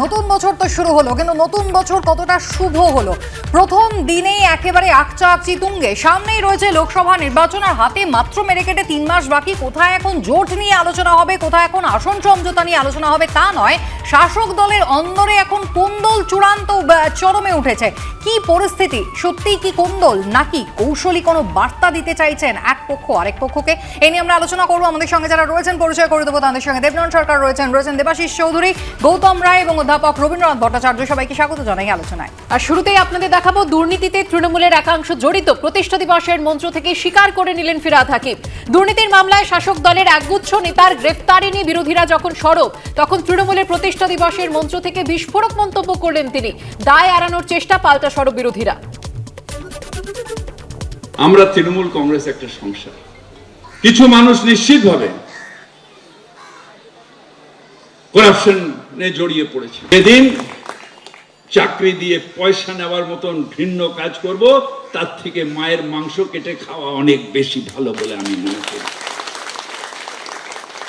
নতুন বছর তো শুরু হলো, কিন্তু নতুন বছর কতটা শুভ হলো? প্রথম দিনেই একেবারে আকচা আকচি তুঙ্গে। সামনেই রয়েছে লোকসভা নির্বাচন, আর হাতে মাত্র মেরে কেটে তিন মাস বাকি। কোথায় এখন জোট নিয়ে আলোচনা হবে, কোথায় এখন আসন সমঝোতা নিয়ে আলোচনা হবে, তা নয়। শাসক দলের অন্দরে এখন কোন্দল চূড়ান্ত চরমে উঠেছে। কি পরিস্থিতি? সত্যিই কি কোন্দল? নাকি কৌশলী কোনো বার্তা দিতে চাইছেন এক পক্ষ আরেক পক্ষকে? এ নিয়ে আমরা আলোচনা করব। আমাদের সঙ্গে যারা রয়েছেন, পরিচয় করে দেবো তাদের সঙ্গে। দেবনাথ সরকার রয়েছেন রয়েছেন দেবাশিস চৌধুরী, গৌতম রায় এবং অধ্যাপক রবীন্দ্রনাথ ভট্টাচার্য, সবাইকে স্বাগত জানাই আলোচনায়। আর শুরুতেই আপনাদের দেখাবো, দুর্নীতিতে তৃণমূলের একাংশ জড়িত। প্রতিষ্ঠা দিবসের মঞ্চ থেকে স্বীকার করে নিলেন ফিরাদ হাকিম। দুর্নীতির মামলায় শাসক দলের একগুচ্ছ নেতার গ্রেফতারি নিয়ে বিরোধীরা যখন সরব, তখন তৃণমূলের প্রতিষ্ঠা দিবসের মঞ্চ থেকে বিস্ফোরক মন্তব্য করলেন তিনি। দায় এড়ানোর চেষ্টা পাল্টা সরব বিরোধীরা। আমরা তৃণমূল কংগ্রেস একটা সংসার। কিছু মানুষ নিশ্চিতভাবে করাপশনে জড়িয়ে পড়েছে। যেদিন চাকরি দিয়ে পয়সা নেওয়ার মতন ঘৃণ্য কাজ করব, তার থেকে মায়ের মাংস কেটে খাওয়া অনেক বেশি ভালো বলে আমি মনে করি।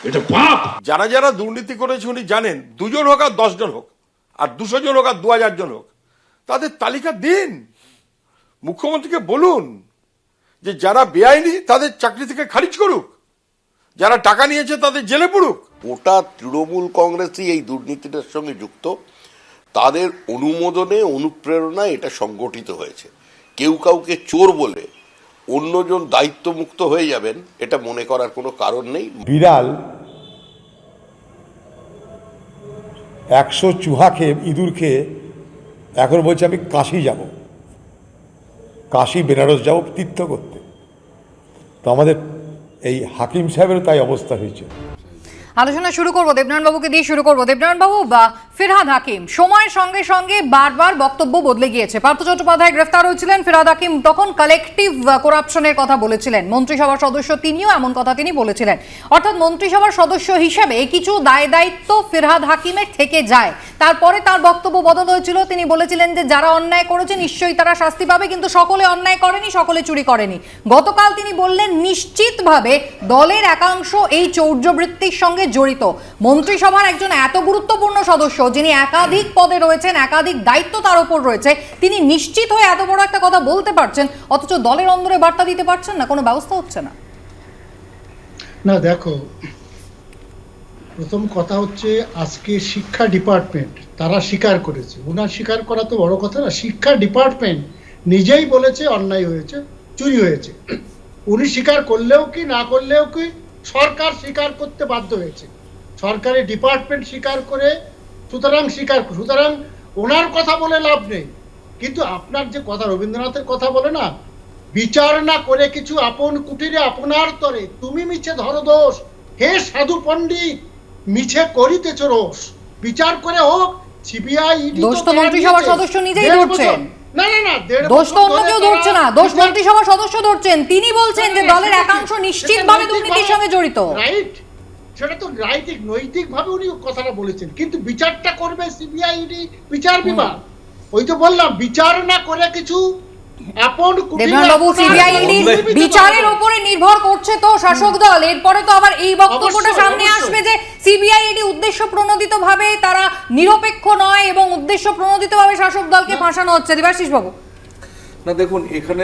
এটা পাপ! যারা যারা দুর্নীতি করেছে উনি জানেন, দুজন হোক আর দশজন হোক, আর দুশো জন হোক আর দু হাজার জন হোক, তাদের তালিকা দিন। মুখ্যমন্ত্রীকে বলুন যে যারা বেআইনি তাদের চাকরি থেকে খারিজ করুক। যারা টাকা নিয়েছে তাদের জেলে পড়ুক। গোটা তৃণমূল কংগ্রেসই এই দুর্নীতিটার সঙ্গে যুক্ত। তাদের অনুমোদনে অনুপ্রেরণায় এটা সংগঠিত হয়েছে। কেউ কাউকে চোর বলে অন্যজন দায়িত্বমুক্ত হয়ে যাবেন এটা মনে করার কোনো কারণ নেই। বিড়াল একশো চুহা খেয়ে ইঁদুর খেয়ে এখন বলছে আমি কাশি যাব। কাশি বেনারস যাব তীর্থ করতে। তো আমাদের এই হাকিম সাহেবের তাই অবস্থা হয়েছে। আলোচনা শুরু করব দেবনারায়ণ বাবুকে দিয়ে শুরু করব। দেবনারায়ণ বাবু বা ফিরহাদ হাকিম। সময়ের সঙ্গে সঙ্গে বারবার বক্তব্য বদলে গিয়েছে। পার্থ চট্টোপাধ্যায় গ্রেফতার হয়েছিলেন, ফিরহাদ হাকিম তখন কালেকটিভ করাপশনের কথা বলেছিলেন। মন্ত্রিসভার সদস্য তিনিও এমন কথা তিনি বলেছিলেন। অর্থাৎ মন্ত্রিসভার সদস্য হিসেবে কিছু দায় দায়িত্ব ফিরহাদ হাকিমের থেকে যায়। তারপরে তার বক্তব্য বদল হয়েছিল। তিনি বলেছিলেন যে, যারা অন্যায় করেছে, নিশ্চয়ই তারা শাস্তি পাবে। কিন্তু সকলে অন্যায় করেনি, সকলে চুরি করেনি। গতকাল তিনি বললেন, নিশ্চিতভাবে দলের একাংশ এই চৌর্যবৃত্তির সঙ্গে জড়িত। মন্ত্রিসভার একজন এত গুরুত্বপূর্ণ সদস্য যিনি একাধিক পদে রয়েছেন, একাধিক দায়িত্ব তার উপর রয়েছে, তিনি নিশ্চিত হয়ে এত বড় একটা কথা বলতে পারছেন, অথচ দলের অন্দরে বার্তা দিতে পারছেন না, কোনো ব্যবস্থা হচ্ছে না। না, দেখো, প্রথম কথা হচ্ছে আজকে শিক্ষা ডিপার্টমেন্ট, তারা স্বীকার করেছে। ওনার স্বীকার করা তো বড় কথা না, শিক্ষা ডিপার্টমেন্ট নিজেই বলেছে, অন্যায় হয়েছে, চুরি হয়েছে। উনি স্বীকার করলেও কি, না করলেও কি, সরকার স্বীকার করতে বাধ্য হয়েছে। সরকারি ডিপার্টমেন্ট স্বীকার করে সুতরাং স্বীকার সুতরাং ওনার কথা বলে লাভ নেই। কিন্তু আপনার যে কথা রবীন্দ্রনাথের কথা বলে না বিচার না করে কিছু আপন কুটিরে আপনার তরে তুমি মিছে ধরো দোষ হে সাধু পণ্ডিত মিছে করিতেছ রোষ। বিচার করে হোক সিবিআই দোষ তো মন্ত্রিসভার সদস্য নিজেই ধরছেন। না না না দোষ তো অন্য কেউ ধরছে না। দোষ মন্ত্রিসভার সদস্য ধরছেন। তিনি বলছেন যে দলের একাংশ নিশ্চিতভাবে দুর্নীতির সঙ্গে জড়িত। রাইট? সেটা তো রাইটিক নৈতিক ভাবে উনি কথাটা বলেছেন। কিন্তু বিচারটা করবে সিবিআই বিচার বিভাগ। ওই তো বললাম বিচার না করে কিছু বিচারের উপরে নির্ভর করছে তো শাসক দল। এরপরে তো আবার এই বক্তব্যটা সামনে আসবে যে সিবিআই এটি উদ্দেশ্য প্রণোদিত ভাবে তারা নিরপেক্ষ নয় এবং উদ্দেশ্য প্রণোদিত ভাবে শাসক দলকে ফাঁসানো হচ্ছে। দিবাশিস বাবু না দেখুন এখানে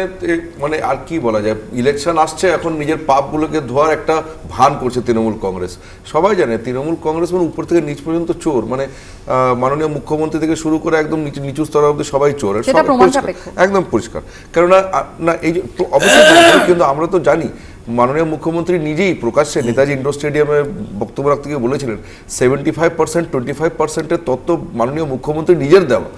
মানে আর কি বলা যায়? ইলেকশন আসছে এখন নিজের পাপগুলোকে ধোয়ার একটা ভান করছে তৃণমূল কংগ্রেস। সবাই জানে তৃণমূল কংগ্রেস মানে উপর থেকে নিচ পর্যন্ত চোর। মানে মাননীয় মুখ্যমন্ত্রী থেকে শুরু করে একদম নিচু নিচু স্তর অব্দি সবাই চোর। একদম পরিষ্কার। কেননা না এই অবশ্যই কিন্তু আমরা তো জানি মাননীয় মুখ্যমন্ত্রী নিজেই প্রকাশ্যে নেতাজি ইন্ডোর স্টেডিয়ামে বক্তব্য রাখতে গিয়ে বলেছিলেন seventy five percent twenty five পার্সেন্টের তত্ত্ব মাননীয় মুখ্যমন্ত্রী নিজের দেওয়া।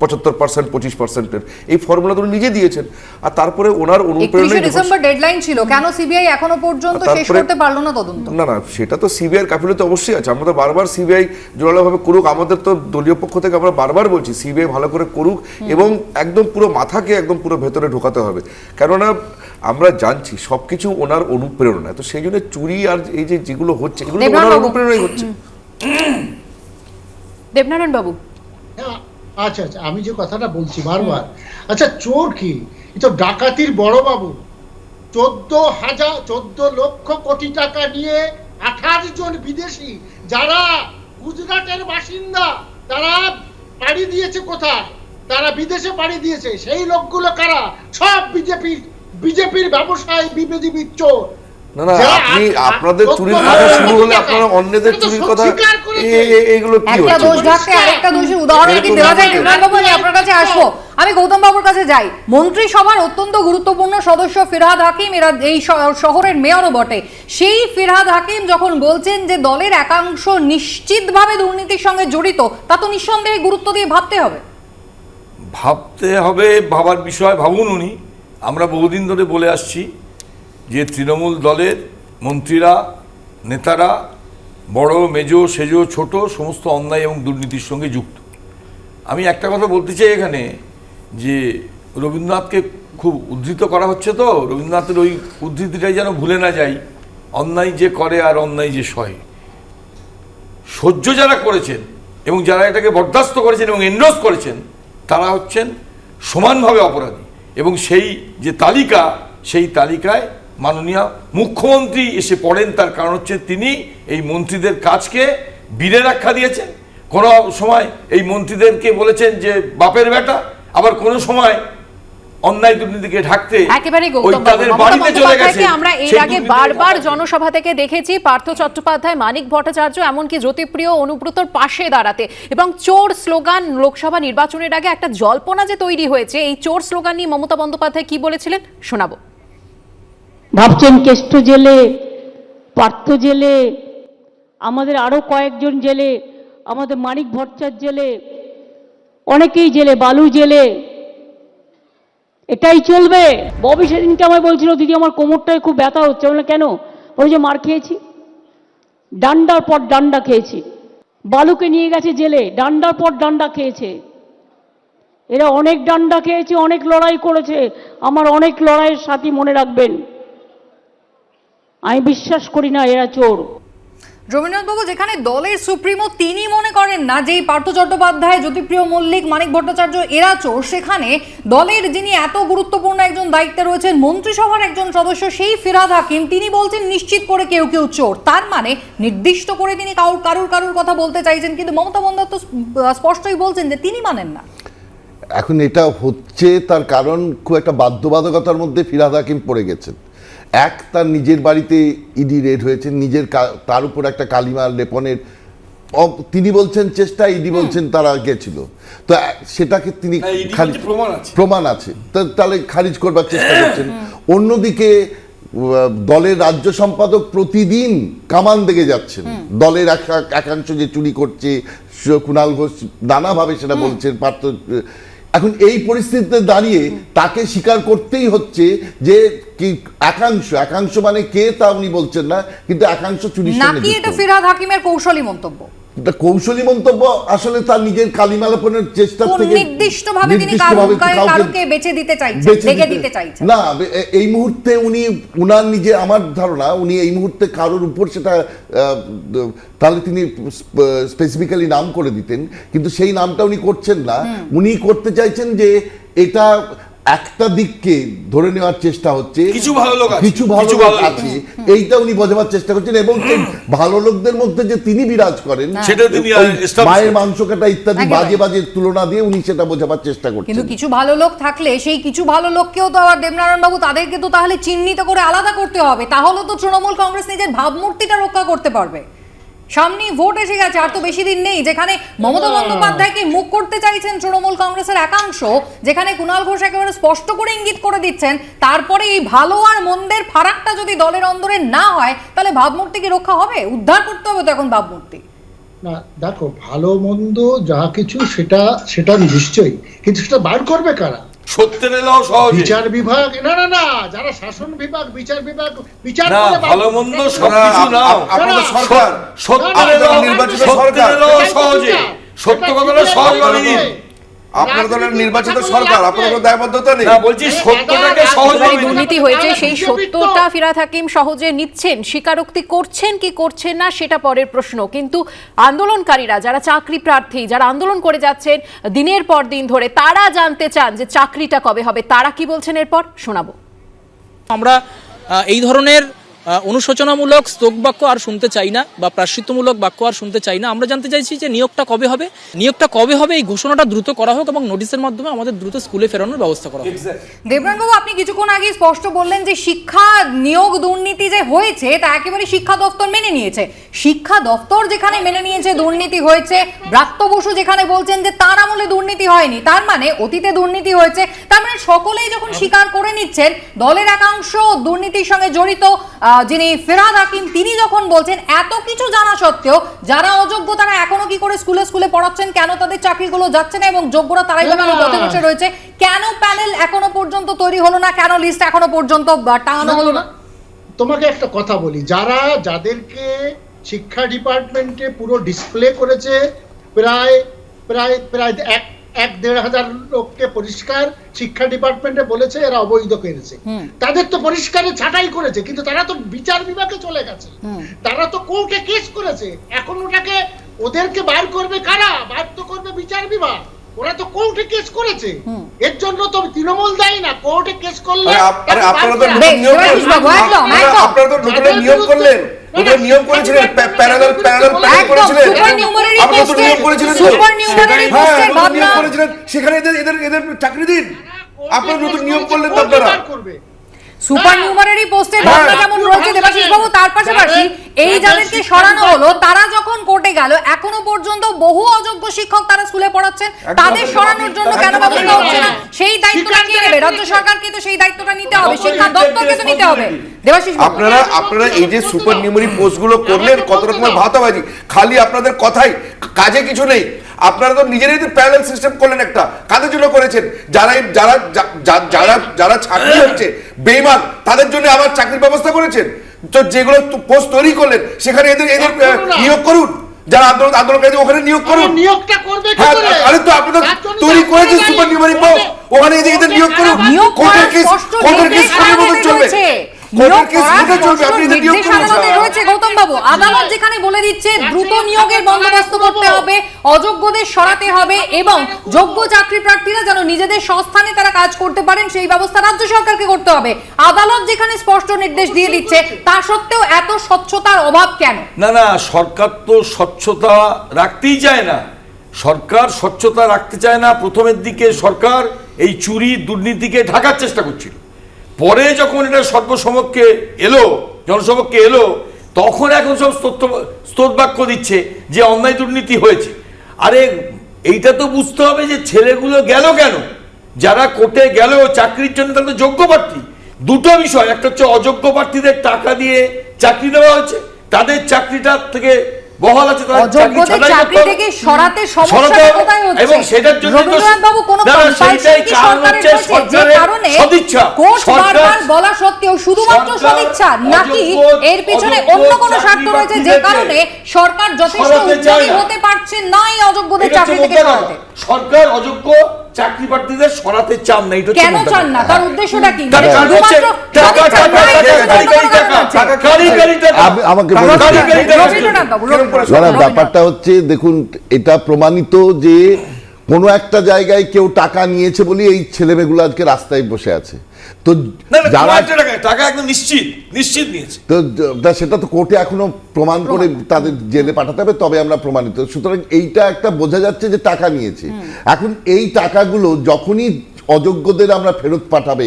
পঁচাত্তর পার্সেন্ট পঁচিশ পার্সেন্টের এই ফর্মুলা তো নিজে দিয়েছেন। আর তারপরে ওনার একত্রিশে অনুপ্রেরণায় ডিসেম্বর ডেডলাইন ছিল কেন সিবিআই এখনও পর্যন্ত শেষ করতে পারল না তদন্ত? না না সেটা তো সিবিআইয়ের কাফিলতে অবশ্যই আছে। আমরা তো বারবার সিবিআই জোরালোভাবে করুক আমাদের তো দলীয় পক্ষ থেকে আমরা বারবার বলছি সিবিআই ভালো করে করুক এবং একদম পুরো মাথাকে একদম পুরো ভেতরে ঢোকাতে হবে। কেননা আমরা জানছি সবকিছু ওনার অনুপ্রেরণায়। তো সেই জন্য চুরি আর এই যে যেগুলো হচ্ছে এগুলো ওনার অনুপ্রেরণাই হচ্ছে। দেবনারায়ণ বাবু। হ্যাঁ, আচ্ছা আচ্ছা আমি যে কথাটা বলছি বারবার। আচ্ছা চোর কি? তো ডাকাতির বড় বাবু চোদ্দ হাজার চোদ্দ লক্ষ কোটি টাকা নিয়ে আঠাশ জন বিদেশি যারা গুজরাটের বাসিন্দা তারা পাড়ি দিয়েছে কোথায়? তারা বিদেশে পাড়ি দিয়েছে। সেই লোকগুলো কারা? সব বিজেপি বিজেপির ব্যবসায় বিজেপি চোর। না না আপনি আপনাদের চুরির কথা শুরু হলে। আপনারা অন্যদের চুরির কথা এইগুলো কি একটা দোষ ঢাকতে আরেকটা দোষের উদাহরণ কি দেওয়া যায়? আমি আপনার কাছে আসব। আমি গৌতম বাবুর কাছে যাই। মন্ত্রিসভার অত্যন্ত গুরুত্বপূর্ণ সদস্য ফিরহাদ হাকিম এরা এই শহরের মেয়রও বটে। সেই ফিরহাদ হাকিম যখন বলছেন যে দলের একাংশ নিশ্চিতভাবে দুর্নীতির সঙ্গে জড়িত তা তো নিঃসন্দেহে গুরুত্ব দিয়ে ভাবতে হবে। ভাবতে হবে ভাবার বিষয় ভাবুন উনি। আমরা বহুদিন ধরে বলে আসছি যে তৃণমূল দলের মন্ত্রীরা, নেতারা, বড়, মেজো, সেজো, ছোট, সমস্ত অন্যায় এবং দুর্নীতির সঙ্গে যুক্ত। আমি একটা কথা বলতে চাই এখানে যে রবীন্দ্রনাথকে খুব উদ্ধৃত করা হচ্ছে তো, রবীন্দ্রনাথের ওই উদ্ধৃতিটাই যেন ভুলে না যাই, অন্যায় যে করে আর অন্যায় যে সয়। সহ্য যারা করেছেন এবং যারা এটাকে বরদাস্ত করেছেন এবং এন্ডোজ করেছেন, তারা হচ্ছেন সমানভাবে অপরাধী এবং সেই যে তালিকা, সেই তালিকায় মাননীয় মুখ্যমন্ত্রী এসে পড়েন তার কারণ হচ্ছে তিনি এই মন্ত্রীদের কাজকে বীরের আখ্যা দিয়েছেন। কোনো সময় এই মন্ত্রীদেরকে বলেছেন যে বাপের বেটা আবার কোনো সময় অন্যায় দুর্নীতিকে ঢাকতে একেবারে আমরা এর আগে বারবার জনসভা থেকে দেখেছি পার্থ চট্টোপাধ্যায় মানিক ভট্টাচার্য এমনকি জ্যোতিপ্রিয় অনুব্রতর পাশে দাঁড়াতে। এবং চোর স্লোগান লোকসভা নির্বাচনের আগে একটা জল্পনা যে তৈরি হয়েছে এই চোর স্লোগান নিয়ে মমতা বন্দ্যোপাধ্যায় কি বলেছিলেন? শোনাবো। ভাবছেন কেষ্ট জেলে, পার্থ জেলে, আমাদের আরও কয়েকজন জেলে, আমাদের মানিক ভট্টাচার্য জেলে, অনেকেই জেলে, বালু জেলে। এটাই চলবে। ববি সেদিনকে আমায় বলছিল, দিদি, আমার কোমরটায় খুব ব্যথা হচ্ছে। বলে কেন? বলে, যে মার খেয়েছি। ডান্ডার পর ডান্ডা খেয়েছি। বালুকে নিয়ে গেছে জেলে, ডান্ডার পর ডান্ডা খেয়েছে। এরা অনেক ডান্ডা খেয়েছে, অনেক লড়াই করেছে। আমার অনেক লড়াইয়ের সাথী মনে রাখবেন। আমি বিশ্বাস করি না এরা চোর। রবীন্দ্রনাথ বাবু যেখানে দলের সুপ্রিমো তিনি মনে করেন না যে পার্থ চট্টোপাধ্যায় জ্যোতিপ্রিয় মল্লিক মানিক ভট্টাচার্য এরা চোর সেখানে দলের যিনি এত গুরুত্বপূর্ণ একজন দায়িত্বে রয়েছেন মন্ত্রিসভার একজন সদস্য সেই ফিরাদ হাকিম তিনি বলছেন নিশ্চিত করে কেউ কেউ চোর। তার মানে নির্দিষ্ট করে তিনি কারুর কারুর কারুর কথা বলতে চাইছেন কিন্তু মমতা বন্দ্যোপাধ্যায় তো স্পষ্টই বলছেন যে তিনি মানেন না। এখন এটা হচ্ছে তার কারণ খুব একটা বাধ্যবাধকতার মধ্যে ফিরাদ হাকিম পড়ে গেছেন। এক তার নিজের বাড়িতে ইডি রেড হয়েছে নিজের তার উপর একটা কালিমা লেপনের তিনি বলছেন চেষ্টা ইডি বলছেন তারা গেছিল। তো সেটাকে তিনি বলছে প্রমাণ আছে। তাহলে খারিজ করবার চেষ্টা করছেন। অন্যদিকে দলের রাজ্য সম্পাদক প্রতিদিন কামান দিকে যাচ্ছেন। দলের এক- একাংশ যে চুরি করছে কুণাল ঘোষ নানাভাবে সেটা বলছেন পার্থ এখন এই পরিস্থিতিতে দাঁড়িয়ে তাকে স্বীকার করতেই হচ্ছে যে কি একাংশ একাংশ মানে কে তা উনি বলছেন না কিন্তু একাংশ চুরি নাকি এটা। ফিরহাদ হাকিমের কৌশলী মন্তব্য কৌশলী মন্তব্য আসলে তার নিজের কালিমালাপনের চেষ্টা থেকে নির্দিষ্টভাবে তিনি কাউকে বেছে দিতে চাইছেন লেগে দিতে- চাইছেন। না এই মুহূর্তে উনি উনার নিজে আমার ধারণা উনি এই মুহূর্তে কারোর উপর সেটা তাহলে তিনি স্পেসিফিক্যালি নাম করে দিতেন কিন্তু সেই নামটা উনি করছেন না। উনি করতে চাইছেন যে এটা একটা দিককে ধরে নেওয়ার চেষ্টা হচ্ছে। কিছু ভালো লোক আছে, কিছু ভালো লোক আছে। এইটা উনি বোঝাবার চেষ্টা করছেন এবং সেই ভালো লোকদের মধ্যে যে তিনি বিরাজ করেন সেটা তিনি মায়ের মাংস কাটা ইত্যাদি বাজে বাজে তুলনা দিয়ে উনি সেটা বোঝাবার চেষ্টা করছেন। কিন্তু কিছু ভালো লোক থাকলে সেই কিছু ভালো লোককেও তো আবার দেবনারায়ণ বাবু তাদেরকে তো তাহলে চিহ্নিত করে আলাদা করতে হবে। তাহলে তো তৃণমূল কংগ্রেস নিজের ভাবমূর্তিটা রক্ষা করতে পারবে। সামনে ভোট এসে গেছে আর তো বেশি দিন নেই যেখানে মমতা বন্দ্যোপাধ্যায়কে মুখ করতে চাইছেন তৃণমূল কংগ্রেসের একাংশ যেখানে কুণাল ঘোষ একেবারে স্পষ্ট করে ইঙ্গিত করে দিচ্ছেন তারপরে এই ভালো আর মন্দের ফারাকটা যদি দলের অন্দরে না হয় তাহলে ভাবমূর্তি কি রক্ষা হবে? উদ্ধার করতে হবে তো এখন ভাবমূর্তি। না দেখো ভালো মন্দ যা কিছু সেটা সেটা নিশ্চয়ই কিন্তু সেটা বার করবে কারা? সত্যের এলাও সহজ বিচার বিভাগ না না না যারা শাসন বিভাগ বিচার বিভাগ বিচার না ভালো মন্দ সবকিছু সব না, আপনাদের সরকার সত্যের এলাও নির্বাচিত সরকার। সত্য কথাটা সহজ। হবে? আপনার দলের নির্বাচিত সরকার আপনার কোনো দায়বদ্ধতা নেই। না বলছি সত্যটাকে সহজ এবারে ভাবে দুর্নীতি হয়েছে সেই সত্যটা ফিরাদ হাকিম সহজে নিচ্ছেন। স্বীকারোক্তি করছেন কি করছেন না সেটা পরের প্রশ্ন। কিন্তু আন্দোলনকারীরা যারা চাকরি প্রার্থী যারা আন্দোলন করে যাচ্ছেন দিনের পর দিন ধরে তারা জানতে চান যে চাকরিটা কবে হবে। তারা কি বলছেন এরপর? শোনাবো। আমরা আহ, এই ধরনের অনুশোচনামূলক স্তোক বাক্য আর শুনতে চাই না বা প্রাশ্চিত্যমূলক বাক্য আর শুনতে চাই না। আমরা জানতে চাইছি যে নিয়োগটা কবে হবে। নিয়োগটা কবে হবে এই ঘোষণাটা দ্রুত করা হোক এবং নোটিশের মাধ্যমে আমাদের দ্রুত স্কুলে ফেরানোর ব্যবস্থা করা হোক। দেবরান বাবু আপনি কিছুক্ষণ আগে স্পষ্ট বললেন যে শিক্ষা নিয়োগ দুর্নীতি যে হয়েছে তা একেবারে শিক্ষা দপ্তর মেনে নিয়েছে। শিক্ষা দপ্তর যেখানে মেনে নিয়েছে দুর্নীতি হয়েছে ব্রাত্য বসু যেখানে বলছেন যে তার আমলে দুর্নীতি হয়নি তার মানে অতীতে দুর্নীতি হয়েছে। তার মানে সকলেই যখন স্বীকার করে নিচ্ছেন দলের একাংশ দুর্নীতির সঙ্গে জড়িত যিনি ফেরাদ হাকিম তিনি যখন বলছেন এত কিছু জানা সত্ত্বেও যারা অযোগ্য তারা এখনও কি করে স্কুলে স্কুলে পড়াচ্ছেন? কেন তাদের চাকরিগুলো যাচ্ছে না? এবং যোগ্যরা তারাই কেন। পথে বসে রয়েছে? কেন প্যানেল এখনও পর্যন্ত তৈরি হলো না? কেন লিস্ট এখনও পর্যন্ত টাঙানো হলো না তোমাকে একটা কথা বলি। যারা যাদেরকে শিক্ষা ডিপার্টমেন্টে পুরো ডিসপ্লে করেছে প্রায় প্রায় প্রায় এক এক দেড় হাজার লোককে পরিষ্কার শিক্ষা ডিপার্টমেন্টে বলেছে এরা অবৈধ করেছে। তাদের তো পরিষ্কারে ছাটাই করেছে কিন্তু তারা তো বিচার বিভাগে চলে গেছে। তারা তো কোর্টে কেস করেছে এখন ওটাকে ওদেরকে বার করবে কারা? বার তো করবে বিচার বিভাগ। ওরা তো কোর্টে কেস করেছে। এর জন্য তো তৃণমূল দায়ী না কোর্টে কেস করলে আপনারা তো নতুন বাবু, করলেন। আপনারা- তো নতুন নিয়ম করলেন। নতুন নিয়ম করেছিলেন প্যারালাল প্যারালাল প্যারালাল করেছিলেন। আপনারা নতুন নিয়ম করেছিলেন তো? supernumerary হ্যাঁ, নিয়ম করেছিলেন। সেখানে এদের এদের এদের চাকরি দিন। আপনার নতুন নিয়ম করলেন আপনারা। করবে। সুপার নিউমারারি পোস্টের হ্যাঁ। যেমন রয়েছে দেবাশিস বাবু তার পাশাপাশি এই যাদেরকে সরানো হলো তারা যখন কোর্টে গেল এখনও পর্যন্ত বহু অযোগ্য শিক্ষক তারা স্কুলে পড়াচ্ছেন। তাদের সরানোর জন্য কেন ব্যবস্থা হচ্ছে না? সেই দায়িত্বটা কে নেবে? রাজ্য সরকারকে তো সেই দায়িত্বটা নিতে হবে শিক্ষা দপ্তরকে তো নিতে হবে। দেবাশিস আপনারা আপনারা এই যে সুপার নিউমারি পোস্টগুলো করলেন কত রকমের ভাতাবাজি খালি আপনাদের কথাই কাজে কিছু নেই। আপনারা তো নিজেরাই তো প্যারালাল সিস্টেম করলেন একটা। কাদের জন্য করেছেন? যারা যারা যারা যারা চাকরি হচ্ছে বেইমান তাদের জন্য আবার চাকরির ব্যবস্থা করেছেন। তো যেগুলো পোস্ট তৈরি করলেন সেখানে এদের এদের। নিয়োগ করুন। যারা আন্দোলন আন্দোলনকারী ওখানে নিয়োগ করুন। নিয়োগটা করবে কি হ্যাঁ করে? আরে তো আপনারা তার তৈরি তো করেছেন আপনারা সুপার নিউমারি পোস্ট ওখানে এদের এদের নিয়োগ করুন। নিয়োগ কেস কেস মতো চলবে। রয়েছে। কোর্টের নিয়োগ কেস করার কোর্টে চলবে? স্পষ্ট আপনি এদের নিয়োগ নির্দেশ করুন আদালতে রয়েছে গৌতম বাবু। আদালত যেখানে বলে দিচ্ছে দ্রুত নিয়োগের বন্দোবস্ত করতে হবে অযোগ্যদের সরাতে হবে এবং যোগ্য চাকরি প্রার্থীরা যেন নিজেদের সংস্থানে তারা কাজ করতে পারেন সেই ব্যবস্থা রাজ্য সরকারকে করতে হবে। আদালত যেখানে স্পষ্ট নির্দেশ দিয়ে দিচ্ছে তা সত্ত্বেও এত স্বচ্ছতার অভাব কেন? না না সরকার তো স্বচ্ছতা রাখতেই চায় না। সরকার স্বচ্ছতা রাখতে চায় না। প্রথমের দিকে সরকার এই চুরি দুর্নীতিকে ঢাকার চেষ্টা করছিল। পরে যখন এটা সর্বসমক্ষে এলো, জনসমক্ষে এলো, তখন এখন সব স্তোতবাক্য দিচ্ছে যে অন্যায় দুর্নীতি হয়েছে। আরে এইটা তো বুঝতে হবে যে ছেলেগুলো গেল কেন? যারা কোর্টে গেল, চাকরির জন্য তারা যোগ্য প্রার্থী। দুটো বিষয়, একটা হচ্ছে অযোগ্য প্রার্থীদের টাকা দিয়ে চাকরি দেওয়া হয়েছে, তাদের চাকরিটা থেকে বহাল আছে অযোগ্যদের চাকরি থেকে সরাতে সরাতে কোথায় হচ্ছে? এবং সেটার জন্য রবীন্দ্রনাথ বাবু কোনো না, না, compulsion সেইটাই কি সরকারের হচ্ছে যে কারণে সদিচ্ছা। বারবার বলা সত্ত্বেও শুধুমাত্র সদিচ্ছা নাকি এর পিছনে অন্য কোনো স্বার্থ রয়েছে যে কারণে সরকার যথেষ্ট উদ্যোগী হতে পারছে না এই অযোগ্যদের চাকরি থেকে সরাতে। সরকার অযোগ্য চাকরি প্রার্থীদের সরাতে চান না এটা কেন চান না? তার উদ্দেশ্যটা কি? মানে আমাকে। ব্যাপারটা হচ্ছে দেখুন এটা প্রমাণিত যে কোনো একটা জায়গায় কেউ টাকা নিয়েছে বলে এই ছেলেমেয়েগুলো আজকে রাস্তায় বসে আছে। তো যারা টাকা একদম নিশ্চিত নিশ্চিত নিয়েছে। তো সেটা তো কোর্টে এখনও প্রমাণ করে তাদের জেলে পাঠাতে হবে তবে আমরা প্রমাণিত। সুতরাং এইটা একটা বোঝা যাচ্ছে যে টাকা নিয়েছে। এখন এই টাকাগুলো যখনই অযোগ্যদের আমরা ফেরত পাঠাবে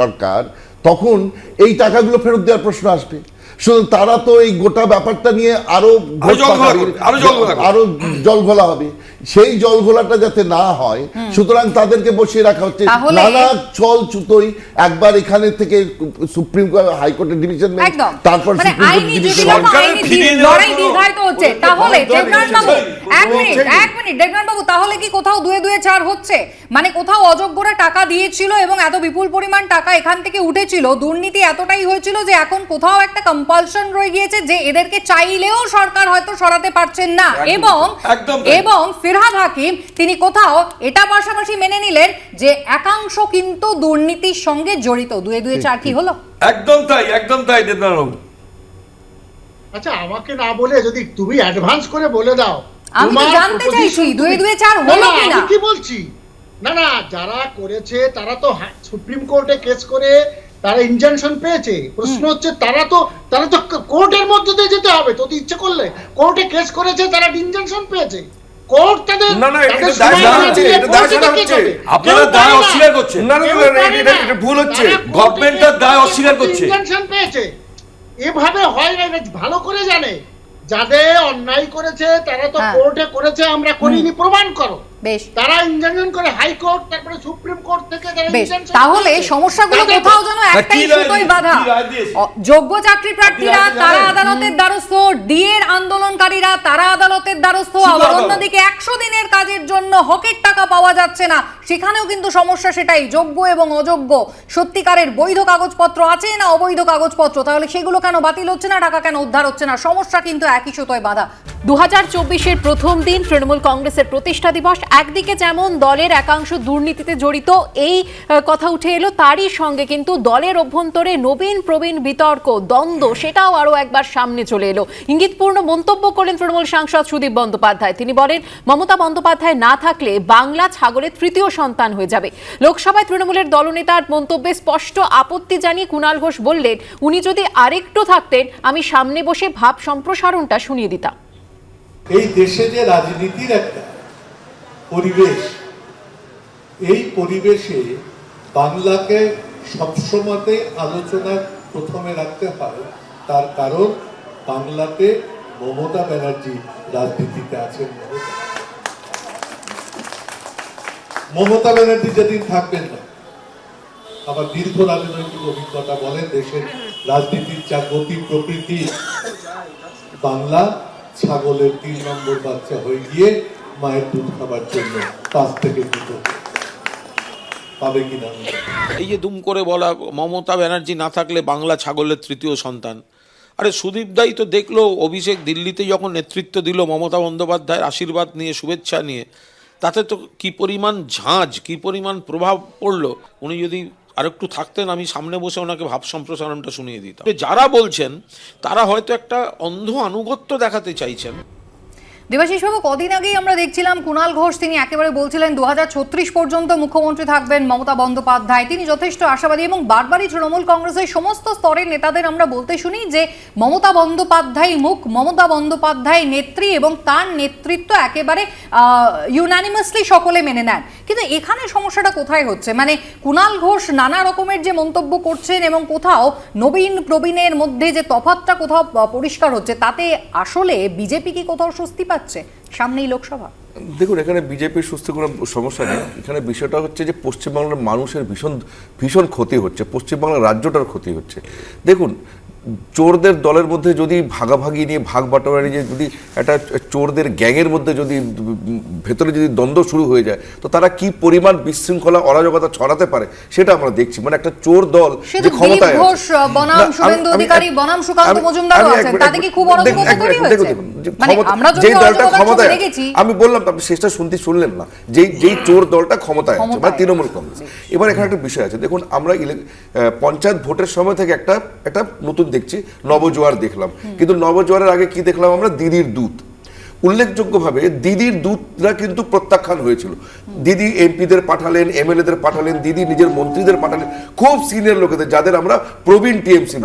সরকার তখন এই টাকাগুলো ফেরত দেওয়ার প্রশ্ন আসবে। সুতরাং তারা তো এই গোটা ব্যাপারটা নিয়ে আরও আরও জল ঘোলা হবে। সেই জল ঘোলাটা যাতে না হয় সুতরাং তাদেরকে বসিয়ে রাখা হচ্ছে। নানা চল চুতোই একবার এখানে থেকে সুপ্রিম কোর্ট হাইকোর্টের ডিভিশন একদম। তারপর মানে সুপ্রিম কোর্ট ডিভিশন লড়াই দীর্ঘায়িত হচ্ছে। তাহলে কোনো দেবনাথ বাবু এক মিনিট এক মিনিট দেবনাথ বাবু তাহলে কি কোথাও দুয়ে দুয়ে চার হচ্ছে? মানে কোথাও অযোগ্যরা টাকা দিয়েছিল এবং এত বিপুল পরিমাণ টাকা এখান থেকে উঠেছিল দুর্নীতি এতটাই হয়েছিল যে এখন কোথাও একটা কম্পালশন রয়ে গিয়েছে যে এদেরকে চাইলেও সরকার হয়তো সরাতে পারছেন না। এবং। এবং ফিরহাদ হাকিম তিনি কোথাও এটা পাশাপাশি মেনে নিলেন যে একাংশ কিন্তু দুর্নীতির সঙ্গে জড়িত। দুয়ে দুয়ে চার কি হলো? একদম তাই একদম তাই দেবনাথ আচ্ছা আমাকে না বলে যদি তুমি অ্যাডভান্স করে বলে দাও আমি তো জানতে চাইছি, দুয়ে দুয়ে চার হলো না, কিনা? কি বলছি? না না যারা করেছে তারা তো সুপ্রিম কোর্টে কেস করে তারা ইনজাংশন পেয়েছে। প্রশ্ন হচ্ছে তারা তো তারা তো কোর্টের মধ্যে দিয়ে যেতে হবে। তো ইচ্ছে করলে। কোর্টে কেস করেছে তারা ইনজাংশন পেয়েছে। কোর্ট তাদের না, না, এটা দায় সময় সারা না হচ্ছে, এটা দায় হচ্ছে। আপনারা দায় অস্বীকার করছেন। না, না, না, কেউ না, পারে এটা- এটা ভুল হচ্ছে। তারা গভর্নমেন্ট তার দায় অস্বীকার করছে। পেয়েছে এভাবে হয় না ভালো করে জানে যাদের অন্যায় করেছে তারা তো হ্যাঁ। কোর্টে করেছে আমরা করিনি প্রমাণ করো বেশ। তারা ইনজাংশন করে হাইকোর্ট তারপরে সুপ্রিম কোর্ট থেকে তারা বেশ। injunction তাহলে। সমস্যাগুলো কোথাও যেন একটাই সুতোই? বাধা। যোগ্য চাকরি প্রার্থীরা তারা আদালতের দ্বারস্থ ডিএর আন্দোলনকারীরা তারা আদালতের দ্বারস্থ। আবার অন্যদিকে একশো দিনের কাজের জন্য হকের টাকা পাওয়া যাচ্ছে না। সেখানেও কিন্তু সমস্যা সেটাই যোগ্য এবং অযোগ্য। সত্যিকারের বৈধ কাগজপত্র আছে না অবৈধ কাগজপত্র? তাহলে সেগুলো কেন বাতিল হচ্ছে না টাকা কেন উদ্ধার হচ্ছে না? সমস্যা কিন্তু একই সুতোয় বাধা। দু হাজার চব্বিশের প্রথম দিন তৃণমূল কংগ্রেসের প্রতিষ্ঠা দিবস একদিকে যেমন দলের একাংশ দুর্নীতিতে জড়িত, এই কথা উঠে এলো তারই সঙ্গে কিন্তু দলের অভ্যন্তরে নবীন প্রবীণ বিতর্ক, দ্বন্দ্ব সেটাও আরও একবার সামনে চলে এলো। ইঙ্গিতপূর্ণ মন্তব্য করলেন তৃণমূল সাংসদ সুদীপ বন্দ্যোপাধ্যায়। তিনি বলেন, মমতা বন্দ্যোপাধ্যায় না থাকলে বাংলা ছাগলের তৃতীয় সন্তান হয়ে যাবে। লোকসভায় তৃণমূলের দলনেতার মন্তব্যে স্পষ্ট আপত্তি জানিয়ে কুণাল ঘোষ বললেন, উনি যদি আরেকটু থাকতেন, আমি সামনে বসে ভাব সম্প্রসারণটা শুনিয়ে দিতাম। এই দেশে যে রাজনীতির একটা পরিবেশ। এই পরিবেশে বাংলাকে সবসময়তে আলোচনার প্রথমে রাখতে হয়, তার কারণ বাংলাতে মমতা ব্যানার্জি রাজনীতিতে আছেন মমতা। ব্যানার্জি যেদিন থাকবেন না আমার দীর্ঘ রাজনৈতিক অভিজ্ঞতা বলে দেশের রাজনীতির যা গতি প্রকৃতি, বাংলা ছাগলের তিন নম্বর বাচ্চা হয়ে গিয়ে মায়ের দুধ খাবার জন্য পাঁচ থেকে দুটো পাবে কিনা। এই যে দুম করে বলা মমতা ব্যানার্জি না থাকলে বাংলা ছাগলের তৃতীয় সন্তান। আরে সুদীপ দাই তো দেখল অভিষেক দিল্লিতে যখন নেতৃত্ব দিল মমতা বন্দ্যোপাধ্যায়ের আশীর্বাদ নিয়ে, শুভেচ্ছা নিয়ে, তাতে তো কি পরিমাণ ঝাঁজ, কি পরিমাণ প্রভাব পড়ল? উনি যদি আরেকটু থাকতেন, আমি সামনে বসে ওনাকে ভাব সম্প্রসারণটা শুনিয়ে দিতাম। যারা বলছেন, তারা হয়তো একটা অন্ধ আনুগত্য দেখাতে চাইছেন। দেবাশিস বাবু, কদিন আগেই আমরা দেখছিলাম কুণাল ঘোষ, তিনি একেবারে বলছিলেন দু হাজার ছত্রিশ পর্যন্ত মুখ্যমন্ত্রী থাকবেন মমতা বন্দ্যোপাধ্যায়। তিনি যথেষ্ট আশাবাদী এবং বারবারই তৃণমূল কংগ্রেসের সমস্ত স্তরের নেতাদের আমরা বলতে শুনি যে, মমতা বন্দ্যোপাধ্যায় মুখ, মমতা বন্দ্যোপাধ্যায় নেত্রী এবং তার নেতৃত্ব একেবারে ইউনানিমাসলি সকলে মেনে নেন। কিন্তু এখানে সমস্যাটা কোথায় হচ্ছে? মানে কুণাল ঘোষ নানা রকমের যে মন্তব্য করছেন এবং কোথাও নবীন প্রবীণের মধ্যে যে তফাতটা কোথাও পরিষ্কার হচ্ছে, তাতে আসলে বিজেপি কি কোথাও স্বস্তি পাচ্ছে? সামনেই লোকসভা। দেখুন, এখানে বিজেপির সুস্থ কোনো সমস্যা নেই। এখানে বিষয়টা হচ্ছে যে পশ্চিমবাংলার মানুষের ভীষণ ভীষণ ক্ষতি হচ্ছে। পশ্চিমবাংলার রাজ্যটার ক্ষতি হচ্ছে। দেখুন চোরদের দলের মধ্যে যদি ভাগাভাগি নিয়ে ভাগ বাটোয়ারা নিয়ে যদি একটা চোরদের গ্যাংয়ের মধ্যে যদি ভেতরে যদি দ্বন্দ্ব শুরু হয়ে যায় তো তারা কি পরিমাণ বিশৃঙ্খলা অরাজকতা ছড়াতে পারে সেটা আমরা দেখছি মানে একটা চোর দল যে ক্ষমতায় দিলীপ আছে। ঘোষ, বনাম শুভেন্দু অধিকারী, বনাম সুকান্ত মজুমদারও আছেন। তাতে কি খুব অরাজকতা দেখুন, তৈরি হয়েছে? যে মানে যেই দলটা ক্ষমতায় আমি বললাম তো আপনি শেষটা শুনতে শুনলেন না যেই যেই চোর দলটা ক্ষমতায় আছে মানে তৃণমূল কংগ্রেস এবার এখানে একটা বিষয় আছে দেখুন আমরা পঞ্চায়েত ভোটের সময় থেকে একটা একটা নতুন দেখছি নবজোয়ার দেখলাম। কিন্তু নবজোয়ারের আগে কি দেখলাম আমরা? দিদির দূত উল্লেখযোগ্যভাবে দিদির দূতরা কিন্তু প্রত্যাখ্যান হয়েছিল। দিদি এমপিদের পাঠালেন এমএলএদের পাঠালেন দিদি নিজের মন্ত্রীদের পাঠালেন। খুব সিনিয়র লোকেদের যাদের আমরা প্রবীণ টিএমসি?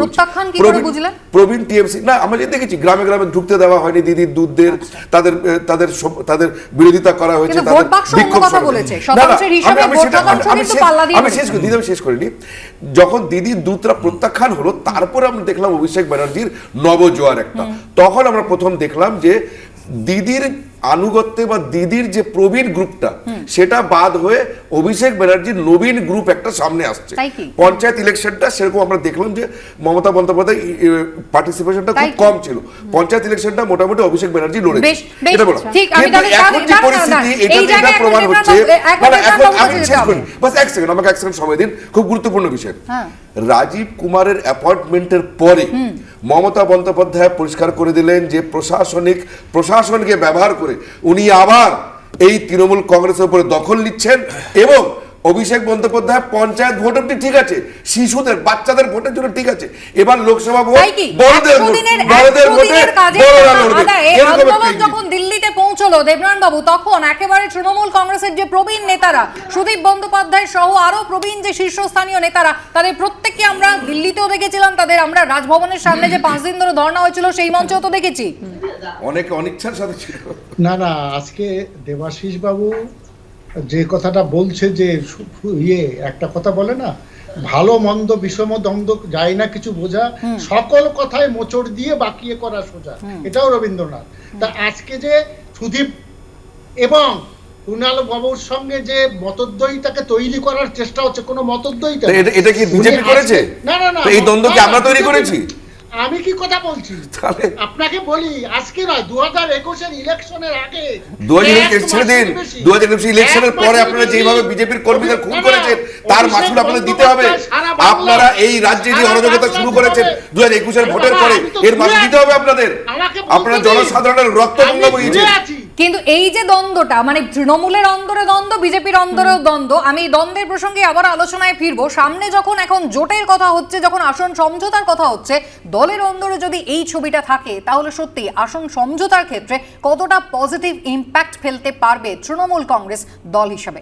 প্রবীণ টিএমসি না আমরা যে দেখেছি গ্রামে গ্রামে ঢুকতে দেওয়া হয়নি দিদির দুধদের তাদের তাদের তাদের বিরোধিতা করা হয়েছে তাদের বিক্ষোভ আমি- শেষ-। করি দিদি আমি শেষ করিনি। যখন দিদির দূতরা প্রত্যাখ্যান হলো তারপরে আমরা দেখলাম অভিষেক ব্যানার্জির নবজোয়ার একটা। তখন আমরা প্রথম দেখলাম যে দিদির আনুগত্যে বা দিদির যে প্রবীণ গ্রুপটা সেটা বাদ হয়ে অভিষেক ব্যানার্জির নবীন গ্রুপ একটা সামনে আসছে। পঞ্চায়েত ইলেকশনটা সেরকম আমরা দেখলাম যে মমতা বন্দ্যোপাধ্যায় পার্টিসিপেশনটা খুব কম ছিল। পঞ্চায়েত ইলেকশনটা মোটামুটি অভিষেক ব্যানার্জি লড়েছে। এটা। কিন্তু এখন যে পরিস্থিতি এটা প্রমাণ হচ্ছে বিভ্রান্ত- এক না, না, মিনিট এখন আমি শেষ করি বাস এক সেকেন্ড আমাকে এক সেকেন্ড সময় দিন। খুব গুরুত্বপূর্ণ বিষয়। হ্যাঁ। রাজীব কুমারের অ্যাপয়েন্টমেন্টের পরে মমতা বন্দ্যোপাধ্যায় পরিষ্কার করে দিলেন যে প্রশাসনিক প্রশাসনকে ব্যবহার করে উনি আবার এই তৃণমূল কংগ্রেসের উপরে দখল নিচ্ছেন এবং অভিষেক বন্দ্যোপাধ্যায় পঞ্চায়েত ভোট অব্দি ঠিক আছে শিশুদের বাচ্চাদের ভোটের জন্য ঠিক আছে। এবার লোকসভা ভোট বড়দের বড়দের ভোটে আন্দোলন যখন দিল্লিতে পৌঁছলো দেবনারায়ণ বাবু তখন একেবারে তৃণমূল কংগ্রেসের যে প্রবীণ নেতারা সুদীপ বন্দ্যোপাধ্যায় সহ আরও প্রবীণ যে শীর্ষস্থানীয় নেতারা তাদের প্রত্যেককে আমরা দিল্লিতেও দেখেছিলাম তাদের আমরা রাজভবনের সামনে যে পাঁচ দিন ধরে ধর্ণা হয়েছিল সেই মঞ্চেও তো দেখেছি। অনেকে অনিচ্ছার সাথে ছিল। না না আজকে দেবাশিস বাবু যে কথাটা বলছে যে ইয়ে একটা কথা বলে না ভালো মন্দ বিষম দ্বন্দ্ব যায় না কিছু বোঝা সকল কথায় মোচড় দিয়ে বাকিয়ে করা সোজা এটাও রবীন্দ্রনাথ তা আজকে যে সুদীপ এবং কুণাল বাবুর সঙ্গে যে মতদ্বৈতাকে তৈরি করার চেষ্টা হচ্ছে কোনো মতদ্বৈতা এটা- এটা কি বিজেপি করেছে? না না না এই দ্বন্দ্ব কি আমরা তৈরি করেছি? আমি কি কথা বলছি? তাহলে আপনাকে বলি আজকে নয় দু হাজার একুশের ইলেকশনের আগে দু হাজার এক ছেড়ে দিন। দু হাজার একুশ ইলেকশনের পরে আপনারা যেভাবে বিজেপির কর্মীদের খুন করেছেন তার মাসুল আপনাদের দিতে হবে। আপনারা এই রাজ্যে যে অরাজকতা শুরু করেছেন দু হাজার একুশের ভোটের পরে এর মাসুল দিতে হবে আপনাদের। আপনারা জনসাধারণের রক্ত আমি কিন্তু এই যে দ্বন্দ্বটা মানে তৃণমূলের অন্দরে দ্বন্দ্ব বিজেপির অন্দরেও দ্বন্দ্ব আমি এই দ্বন্দ্বের প্রসঙ্গে আবার আলোচনায় ফিরবো। সামনে যখন এখন জোটের কথা হচ্ছে যখন আসন সমঝোতার কথা হচ্ছে দলের অন্দরে যদি এই ছবিটা থাকে তাহলে সত্যি আসন সমঝোতার ক্ষেত্রে কতটা পজিটিভ ইম্প্যাক্ট ফেলতে পারবে তৃণমূল কংগ্রেস দল হিসাবে?